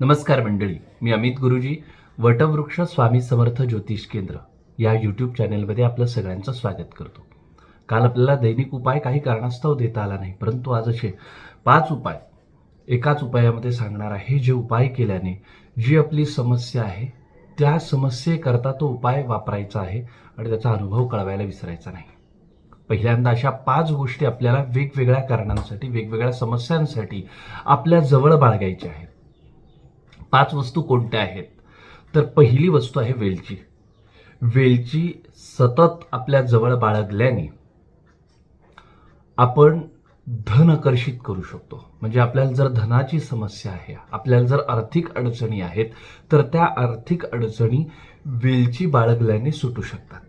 नमस्कार मंडळी मी अमित गुरुजी वटवृक्ष स्वामी समर्थ ज्योतिष केंद्र या यूट्यूब चॅनेलमध्ये आपलं सगळ्यांचं स्वागत करतो. काल आपल्याला दैनिक उपाय काही कारणास्तव देता आला नाही परंतु आज असे पाच उपाय एकाच उपायामध्ये सांगणार आहे जे उपाय केल्याने जी आपली समस्या आहे त्या समस्येकरता तो उपाय वापरायचा आहे आणि त्याचा अनुभव कळवायला विसरायचा नाही. पहिल्यांदा अशा पाच गोष्टी आपल्याला वेगवेगळ्या कारणांसाठी वेगवेगळ्या समस्यांसाठी आपल्या जवळ बाळगायच्या आहेत. पाच वस्तू कोणत्या आहेत? तर पहिली वस्तू आहे वेलची. वेलची सतत आपल्या जवळ बाळगल्याने आपण धन आकर्षित करू शकतो. म्हणजे आपल्याला जर धनाची समस्या आहे आपल्याला जर आर्थिक अडचणी आहेत तर त्या आर्थिक अडचणी वेलची बाळगल्याने सुटू शकतात.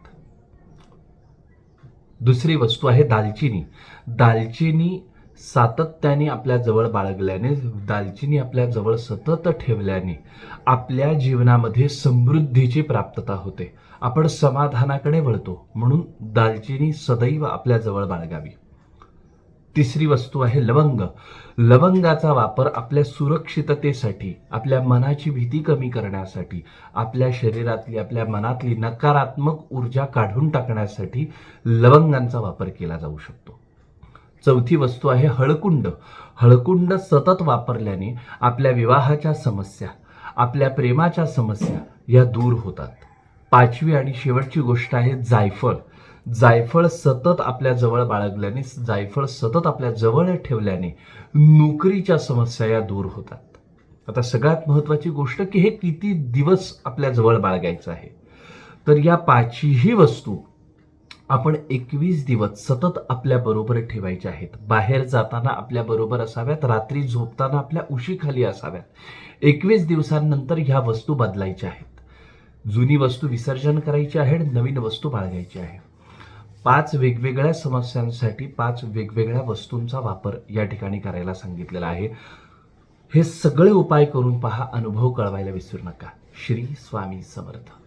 दुसरी वस्तू आहे दालचिनी. दालचिनी सातत्याने आपल्या जवळ बाळगल्याने दालचिनी आपल्या जवळ सतत ठेवल्याने आपल्या जीवनामध्ये समृद्धीची प्राप्तता होते. आपण समाधानाकडे वळतो म्हणून दालचिनी सदैव आपल्या जवळ बाळगावी. तिसरी वस्तू आहे लवंग. लवंगाचा वापर आपल्या सुरक्षिततेसाठी आपल्या मनाची भीती कमी करण्यासाठी आपल्या शरीरातली आपल्या मनातली नकारात्मक ऊर्जा काढून टाकण्यासाठी लवंगांचा वापर केला जाऊ शकतो. चौथी वस्तू आहे हळकुंड. हळकुंड सतत वापरल्याने आपल्या विवाहाच्या समस्या आपल्या प्रेमाच्या समस्या या दूर होतात. पाचवी आणि शेवटची गोष्ट आहे जायफळ. जायफळ सतत आपल्या जवळ बाळगल्याने जायफळ सतत आपल्या जवळ ठेवल्याने नोकरीच्या समस्या या दूर होतात. आता सगळ्यात महत्त्वाची गोष्ट की हे किती दिवस आपल्या जवळ बाळगायचं आहे. तर या पाचही वस्तू आपण एकवीस दिवस सतत आपल्या बरोबर आहेत. बाहेर जाताना आपल्या बरोबर असाव्यात रात्री झोपताना आपल्या उशीखाली असाव्यात. एकवीस दिवसांनंतर ह्या वस्तू बदलायच्या आहेत. जुनी वस्तू विसर्जन करायची आहे आणि नवीन वस्तू बाळगायची आहे पाच वेगवेगळ्या समस्यांसाठी पाच वेगवेगळ्या वस्तूंचा वापर या ठिकाणी करायला सांगितलेला आहे. हे सगळे उपाय करून पहा अनुभव कळवायला विसरू नका. श्री स्वामी समर्थ.